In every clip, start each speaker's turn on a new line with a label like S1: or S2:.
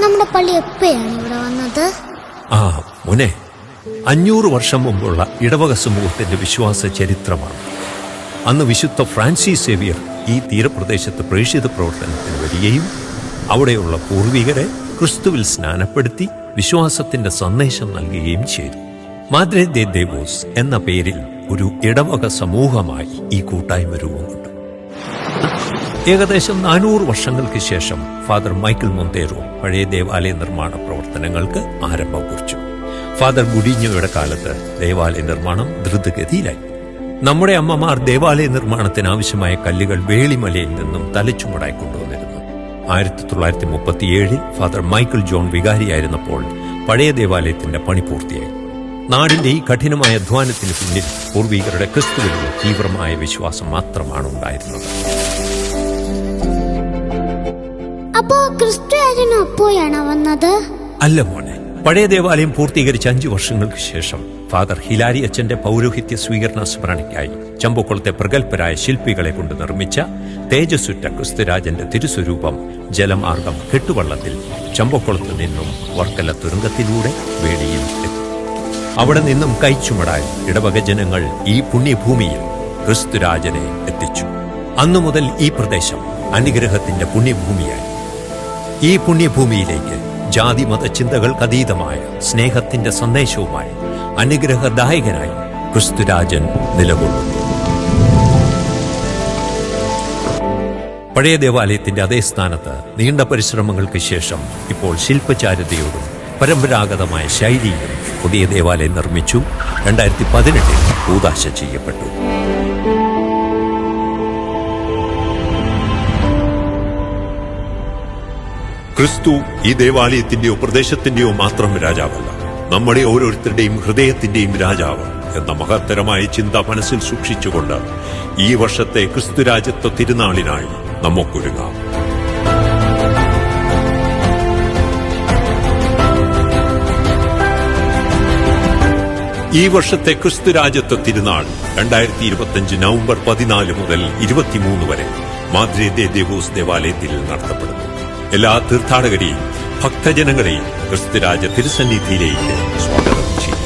S1: നമ്മുടെ പള്ളി എപ്പോഴാണ് ഇവിടെ വന്നത്?
S2: ആ മോനെ അഞ്ഞൂറ് വർഷം മുമ്പുള്ള ഇടവക സമൂഹത്തിന്റെ വിശ്വാസ ചരിത്രമാണ്. അന്ന് വിശുദ്ധ ഫ്രാൻസിസ് സേവിയർ ഈ തീരപ്രദേശത്ത് പ്രേക്ഷിത പ്രവർത്തനത്തിന് വരികയും അവിടെയുള്ള പൂർവികരെ ക്രിസ്തുവിൽ സ്നാനപ്പെടുത്തി വിശ്വാസത്തിന്റെ സന്ദേശം നൽകുകയും ചെയ്തു. മാദ്രേ ദേ ദേവോസ് എന്ന പേരിൽ ഒരു ഇടവക സമൂഹമായി ഈ കൂട്ടായ്മ രൂപം ഏകദേശം നാനൂറ് വർഷങ്ങൾക്ക് ശേഷം ഫാദർ മൈക്കിൾ മൊന്തേറോ പഴയ ദേവാലയ നിർമ്മാണ പ്രവർത്തനങ്ങൾക്ക് ആരംഭം കുറിച്ചു ഫാദർ ഗുഡിഞ്ഞോയുടെ കാലത്ത് ദേവാലയ നിർമ്മാണം ദ്രുതഗതിയിലായി നമ്മുടെ അമ്മമാർ ദേവാലയ നിർമ്മാണത്തിന് ആവശ്യമായ കല്ലുകൾ വേളിമലയിൽ നിന്നും തലച്ചുമടായി കൊണ്ടുവന്നിരുന്നു. ആയിരത്തി തൊള്ളായിരത്തി മുപ്പത്തിയേഴിൽ ഫാദർ മൈക്കിൾ ജോൺ വികാരിയായിരുന്നപ്പോൾ പഴയ ദേവാലയത്തിന്റെ പണി പൂർത്തിയായി. നാടിന്റെ ഈ കഠിനമായ അധ്വാനത്തിന് പിന്നിൽ പൂർവീകരുടെ ക്രിസ്തുവിലുള്ള തീവ്രമായ വിശ്വാസം മാത്രമാണ് ഉണ്ടായിരുന്നത്
S1: അപ്പോ ക്രിസ്തു രാജനും അപ്പോഴാണോ വന്നത്?
S2: അല്ല മോനെ പഴയ ദേവാലയം പൂർത്തീകരിച്ച അഞ്ചു വർഷങ്ങൾക്ക് ശേഷം ഫാദർ ഹിലാരി അച്ഛന്റെ പൗരോഹിത്യ സ്വീകരണ സ്മരണയ്ക്കായി ചമ്പക്കുളത്തെ പ്രഗത്ഭരായ ശില്പികളെ കൊണ്ട് നിർമ്മിച്ച തേജസ്സുറ്റ ക്രിസ്തുരാജന്റെ തിരുസ്വരൂപം ജലമാർഗം കെട്ടുവള്ളത്തിൽ ചമ്പക്കുളത്ത് നിന്നും വർക്കല തുരങ്കത്തിലൂടെ വേടിയിൽ അവിടെ നിന്നും കൈച്ചുമടായി ഇടവക ജനങ്ങൾ ഈ പുണ്യഭൂമിയിൽ ക്രിസ്തുരാജനെ എത്തിച്ചു. അന്നു മുതൽ ഈ പ്രദേശം അനുഗ്രഹത്തിന്റെ പുണ്യഭൂമിയായി. ഈ പുണ്യഭൂമിയിലേക്ക് ജാതി മത ചിന്തകൾക്കതീതമായ സ്നേഹത്തിന്റെ സന്ദേശവുമായി അനുഗ്രഹദായകനായി ക്രിസ്തുരാജൻ നിലകൊള്ളുന്നു. പഴയ ദേവാലയത്തിന്റെ അതേ സ്ഥാനത്ത് നീണ്ട പരിശ്രമങ്ങൾക്ക് ശേഷം ഇപ്പോൾ ശില്പചാരുതയോടും പരമ്പരാഗതമായ ശൈലിയിലും പുതിയ ദേവാലയം നിർമ്മിച്ചു. രണ്ടായിരത്തി പതിനെട്ടിൽ കൂതാശ ചെയ്യപ്പെട്ടു. ക്രിസ്തു ഈ ദേവാലയത്തിന്റെയോ പ്രദേശത്തിന്റെയോ മാത്രം രാജാവല്ല. നമ്മുടെ ഓരോരുത്തരുടെയും ഹൃദയത്തിന്റെയും രാജാവ് എന്ന മഹത്തരമായ ചിന്ത മനസ്സിൽ സൂക്ഷിച്ചുകൊണ്ട് ഈ വർഷത്തെ ക്രിസ്തുരാജ്യത്വ തിരുനാളിനായി നമുക്കൊരുങ്ങാം ഈ വർഷത്തെ ക്രിസ്തുരാജ്യത്വ തിരുനാൾ രണ്ടായിരത്തി ഇരുപത്തിയഞ്ച് നവംബർ പതിനാല് മുതൽ ഇരുപത്തിമൂന്ന് വരെ മാദ്രി ദേവോസ് ദേവാലയത്തിൽ നടത്തപ്പെടുന്നു. എല്ലാ തീർത്ഥാടകരെയും ഭക്തജനങ്ങളെയും ക്രിസ്തുരാജ തിരുസന്നിധിയിലേക്ക് സ്വാഗതം ചെയ്യും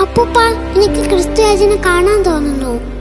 S1: അപ്പൂപ്പ എനിക്ക് ക്രിസ്തുരാജനെ കാണാൻ തോന്നുന്നു.